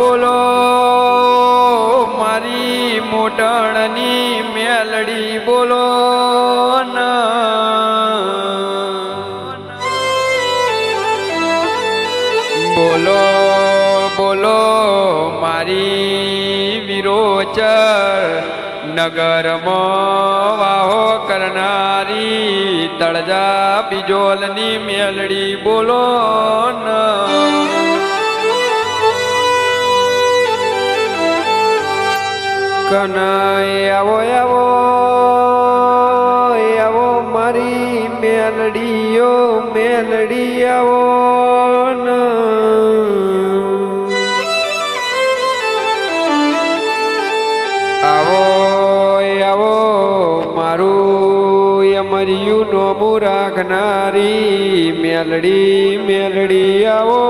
બોલો, મારી મોટણની મેલડી બોલો બોલો બોલો, મારી વિરોચર નગરમાં વાહો કરનારી તળજા, બિજોલની મેલડી બોલો કનાય આવો આવો આવો, મારી મેલડીઓ મેલડી આવો આવો આવો, મારું અમર્યું નોમું રાખનારી મેલડી મેલડી આવો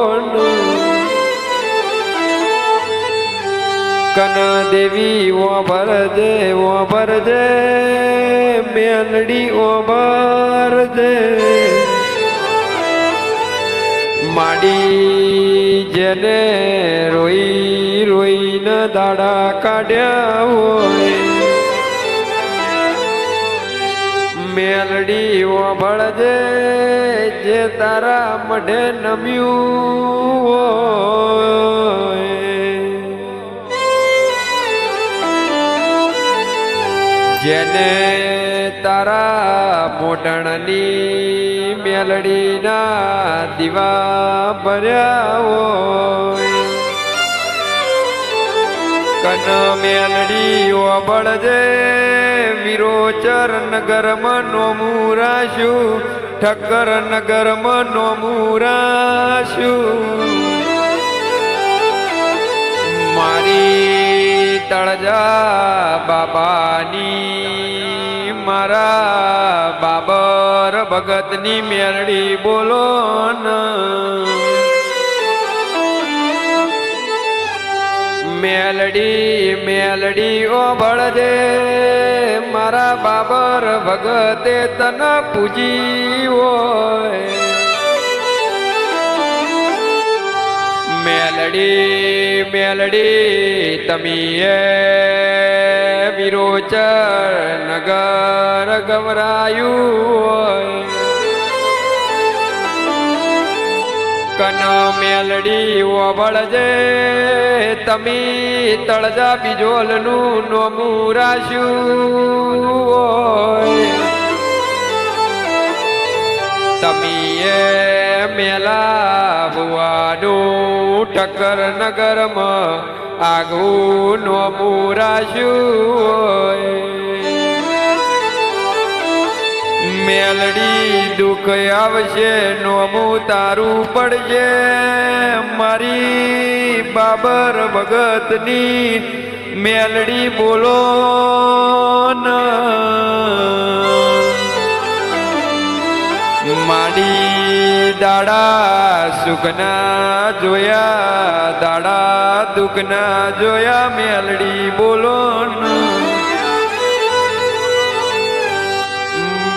કન દેવી ઓ ભરજે ઓ ભરજે મેલડી ઓ ભરજે માડી જેને રોઈ રોઈને દાડા કાઢ્યા હોય. મેલડી ઓ ભળજે જે તારા મઢે નમ્યું જેને તારા મોટણની મેલડીના દીવા ભર્યા હોય. કન મેલડી ઓબળજે વિરોચર નગરમાં નોમુરાશું ઠક્કર નગરમાં નોમુરાશું મારી તળજા બાબાની મારા બાબર ભગતની મેરડી બોલો મેલડી મેલડી ઓ ભળજે મારા બાબર ભગતે તન પૂજી મેલડી મેલડી તમીએ વિરોચર નગર ગવરાયું કન મેલડી ઓબળજે તમી તળજા બીજોલનું નોમું રાશ્યું તમીએ મેલા ભુવાનું ઠક્કર નગરમાં આગવું નોમું રાશ્યું મેલડી દુઃખ આવશે નોમું તારું પડશે. મારી બાબર ભગતની મેલડી બોલો ન. માડી દાડા સુખના જોયા, દાડા દુઃખના જોયા, મેલડી બોલો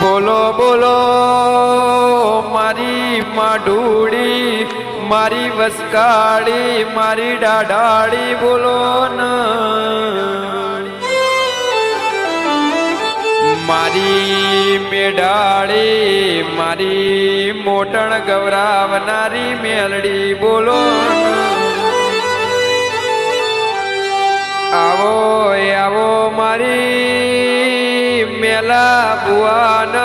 બોલો બોલો, મારી માઢુડી મારી વસકાળી, મારી ડાડાળી બોલો ન. મારી મેઢાળી, મારી મોટણ ગવરાવનારી મેલડી, બોલો. આવો આવો મારી મેલા બુઆન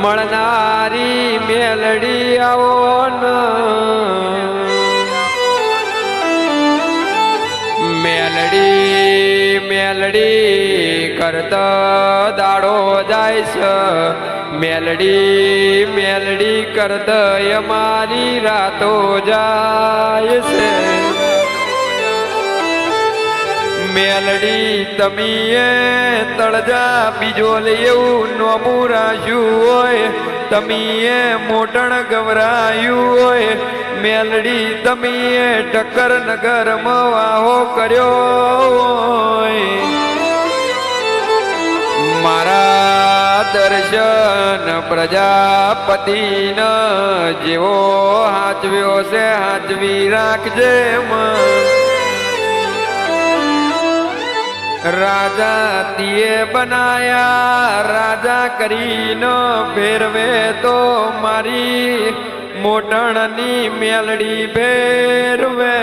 મળનારી મેલડી આવો ન. મેલડી મેલડી કરતા દાડો જાય છે. મેલડી મેલડી કરતા અમારી રાતો જાય છે. મેલડી, તમીએ તળજા બીજો એવું નોમું રાખ્યું હોય. તમીએ મોટણ ગવરાયું હોય. મેલડી, તમીએ ટક્કર નગરમાં વાહો કર્યો હોય. મારા દર્શન પ્રજાપતિન જેવો હાચવ્યો છે, હાચવી રાખજે રાજા તીએ બનાયા, રાજા કરીનો ફેરવે તો મારી મોટણની મેલડી ફેરવે.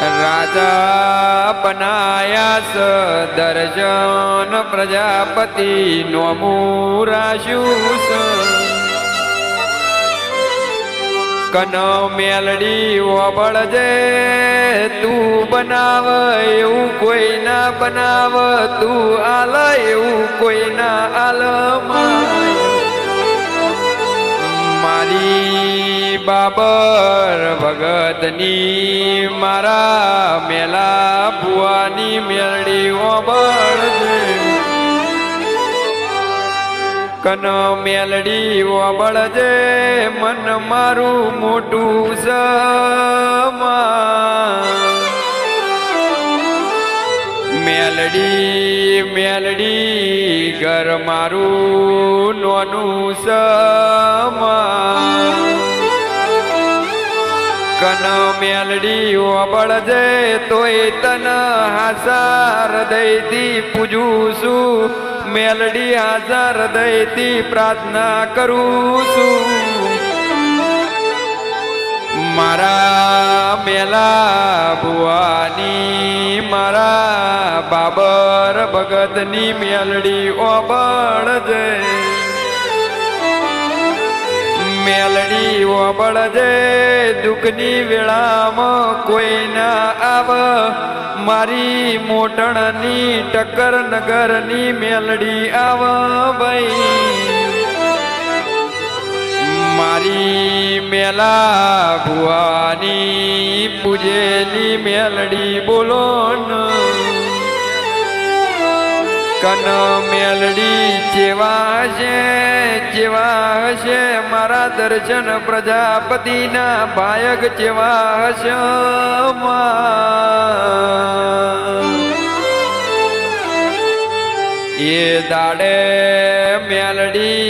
રાજા બનાયાસ દર્શન પ્રજાપતિ નો રાશ્યું સ કન મેલડી ઓબળજે તું બનાવ એવું કોઈ ના બનાવ. તું આલ એવું કોઈ ના આલ મારી બાબર ભગતની, મારા મેલા ભુવાની મેલડી ઓબળજે કન મેલડી ઓબળજે મન મારું મોટું સમા મેલડી મેલડી, ઘર મારું નોનું કન મેલડી ઓબળજે તોય તન હાસાર દઈથી પૂજું છું. મેલડી હાજર દઈથી પ્રાર્થના કરું છું. મારા મેલા ભુવાની, મારા બાબર ભગતની મેલડી ઓબળજે મેલડી ઓબળજે દુઃખની વેળામાં કોઈ ના આવ. મારી મોટણની ટક્કર નગરની મેલડી આવ ભાઈ. મારી મેલા ભુવાની પૂજેલી મેલડી બોલો કન મેલડી જેવા છે, જેવા હશે મારા દર્શન પ્રજાપતિના ભાયક જેવા હશે એ દાડે મેલડી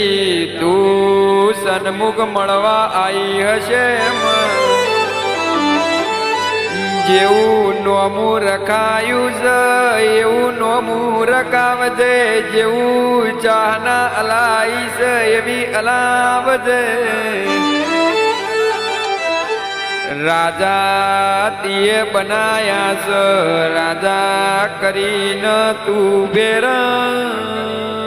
તું મળવા આવી હશે જેવું નોમું રખાયું છે, એવું નોમું રખાવજે, જેવું ચાહના અલાઈ છે, એવી અલાવજે. રાજા તીએ બનાયા છે, રાજા કરીને તું બેરા